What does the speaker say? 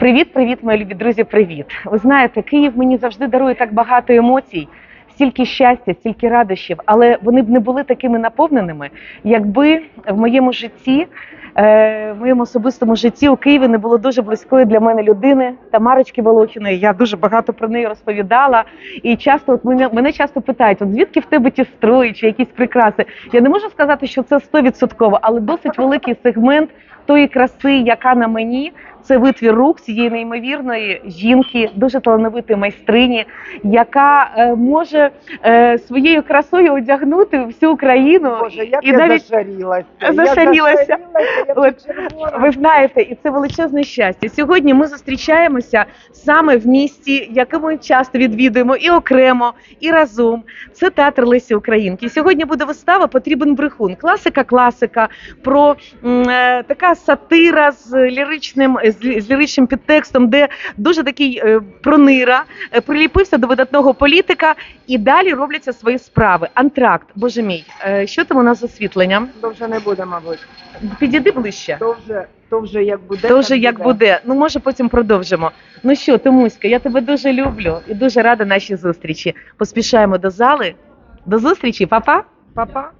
Привіт, привіт, мої любі друзі. Привіт. Ви знаєте, Київ мені завжди дарує так багато емоцій, стільки щастя, стільки радощів, але вони б не були такими наповненими, якби в моєму житті, е, в моєму особистому житті у Києві не було дуже близької для мене людини Тамарочки Волохіної. Я дуже багато про неї розповідала. І часто от мене, мене часто питають: от звідки в тебе ті строї чи якісь прикраси? Я не можу сказати, що це стовідсотково, але досить великий сегмент тої краси, яка на мені. Це витвір рук цієї неймовірної жінки, дуже талановитої майстрині, яка е, може е, своєю красою одягнути всю Україну. Боже, як і я навіть зашарілася. зашарілася. Я, От, ви знаєте, і це величезне щастя. Сьогодні ми зустрічаємося саме в місті, яке ми часто відвідуємо і окремо, і разом. Це театр Лесі Українки. Сьогодні буде вистава Потрібен брехун. Класика, класика про м, е, така сатира з ліричним з, лі- ліричним підтекстом, де дуже такий е, пронира е, приліпився до видатного політика, і далі робляться свої справи. Антракт, боже мій, е, що там у нас з освітленням? То вже не буде, мабуть. Підійди ближче. То вже, то вже як буде. То вже як буде. Ну може потім продовжимо. Ну що, Томуська, я тебе дуже люблю і дуже рада нашій зустрічі. Поспішаємо до зали. До зустрічі, па-па! Папа.